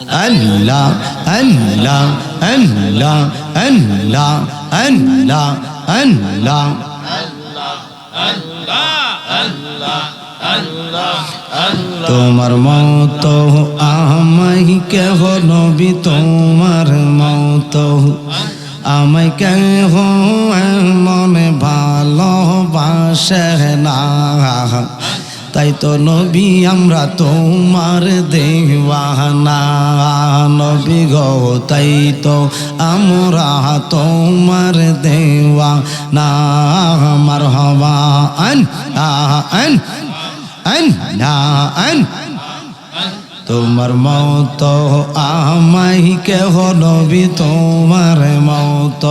আল্লাহ আল্লাহ আল্লাহ আল্লাহ আল্লাহ আল্লাহ। তোমার মত আমাই কেহ নবী, তোমার মত আমায় কেহ মনে ভালোবাসে না। তাই তো নবী আমরা তোমার দেওয়ানা। নবী গো তাই তো আমরা তোমার দেওয়া না আমার হওয়া আন আন আন। তোমার মত আমাই কেহ নবী তোমার মত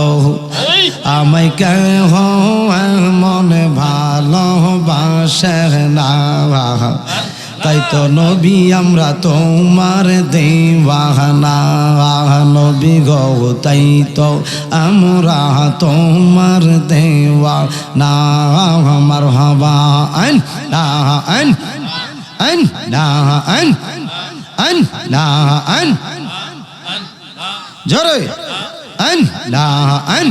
আমায় কেহ মনে ভালোবাসে না তাই তো নবী, আমরা তোমার দেওয়ানা। নবী গো, তাই তো আমরা তোমার দেওয়া না আমার হবা আন, না, আন আন, না, আন আন, না, আন। জোরে, আন, না, আন।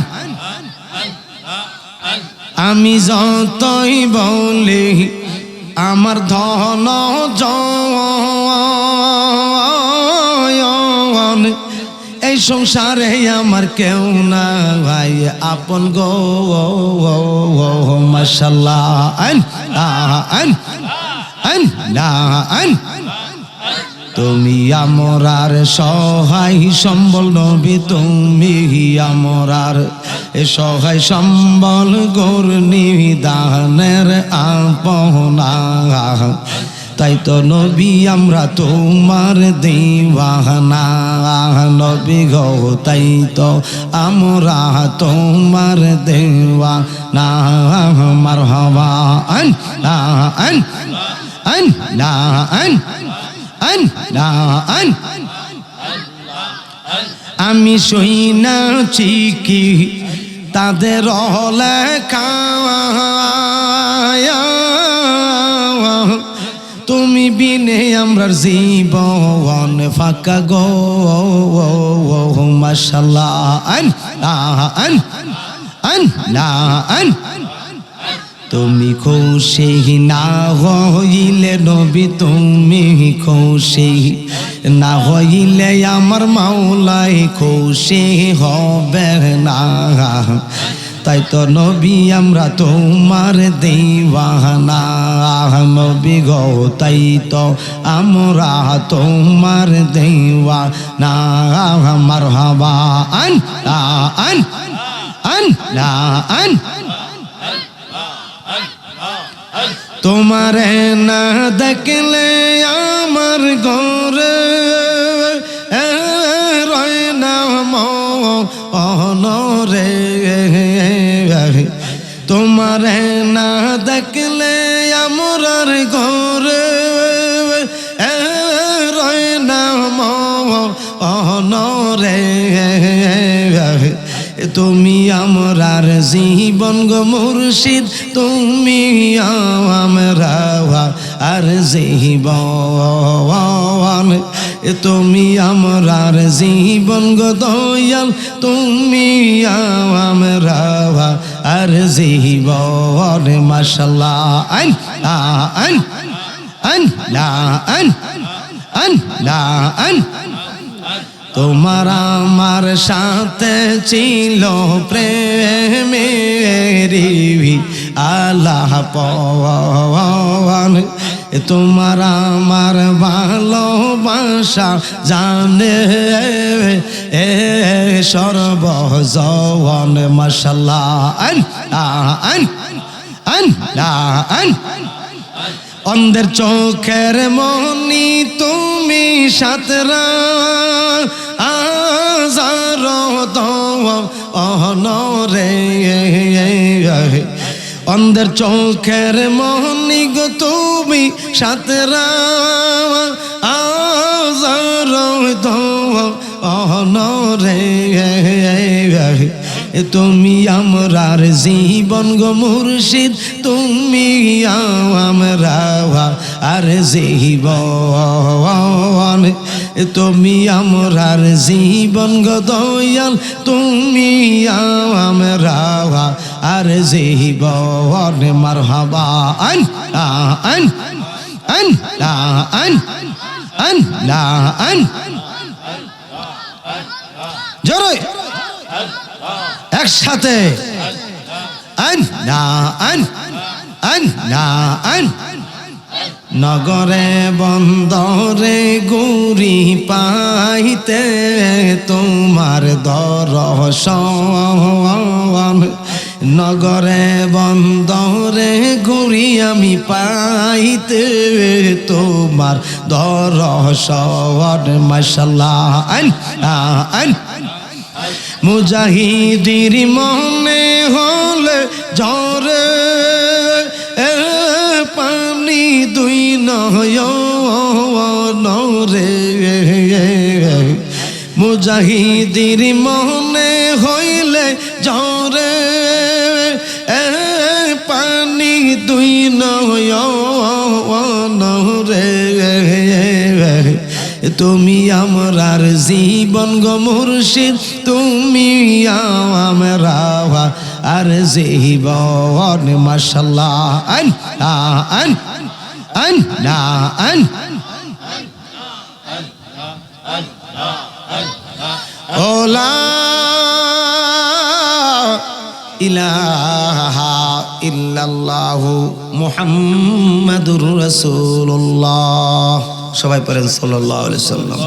আমি যতই বলি, আমার ধন জন এই সংসারে আমার কেউ না ভাই, আপন গো মাসাল্লাহ আন আন আন না আন তুমি আমরার সহায়, সম্বল নবী, তুমি আমরার সহায় সম্বল গোর নিদানের আপনা তাই তো নবী, আমরা তোমার দেওয়ানা নবী গো, তাই তো আমরা তোমার দেওয়া না আমার হওয়া আন, না, আন আন, না, আন আন, না, আন। আমি শুইনাছি কি? তাদের লেখা তুমি বিনে আমরার জীবন ফাঁকা গো। আন। তুমি খুশি না হইলে নবী, তুমি খুশি। না হইলে আমার মাওলাই খুশি হবে না। তাই তো নবী, আমরা তোমার দেওয়ানা। নবী গো, তাই তো আমরা তোমার দেওয়া না আমার হবা আন আন আন আন। তোমারে না দেখলে আমার গরে অনরে। তোমারে না দেখলে আমার ঘরে রয় না অনরে। তুমি আমরার জীবন গো মুর্শিদ, তুমি আমরা আর জীবন। তুমি আমরার জীবন গো দয়াল, তুমি আমরা আর জীবন। মাশাল্লাহ আন আন আন আন আন লা আন তোমার আমার সাথে ছিল প্রেমেরি আল্লাহ পওয়ান। তোমার আমার ভালোবাসা জানে এ সর্বজন মশাল্লাহ। আন আন আন আন। অন্ধের চোখের মনি তুমি সাতরা আজার অনরে অন্ধের চোখের মনি গো তুমি সাতরা আজার অনরে তুমি আমরার জীবন গো মুর্শিদ, তুমি আমরা আর জীবন। তুমি আমরার জীবন গদয়াল তুমি আমরা আর জীবন। মারহাবা আন আন আন আন আন আন জোরে। আন নগরে বন্দরে গুরি পাইতে তোমার দর্শন। নগরে বন্দরে গুরি আমি পাইতে তোমার দর্শন। মাসাল্লাহ আন আন। মুজাহিদির মনে হলে ঝরে পানি দুই নরে। মুজাহিদির মনে হইলে ঝরে পানি দুই নরে। তুমি আমরার জীবন গো মুর্শিদ, তুমি আমরা আর জীবন, মাশাল্লাহ, আন আন আন না আন। ইলাহা ইল্লাল্লাহু মুহাম্মাদুর রাসূলুল্লাহ। সবাই পড়েন সাল্লাল্লাহু আলাইহি সাল্লাম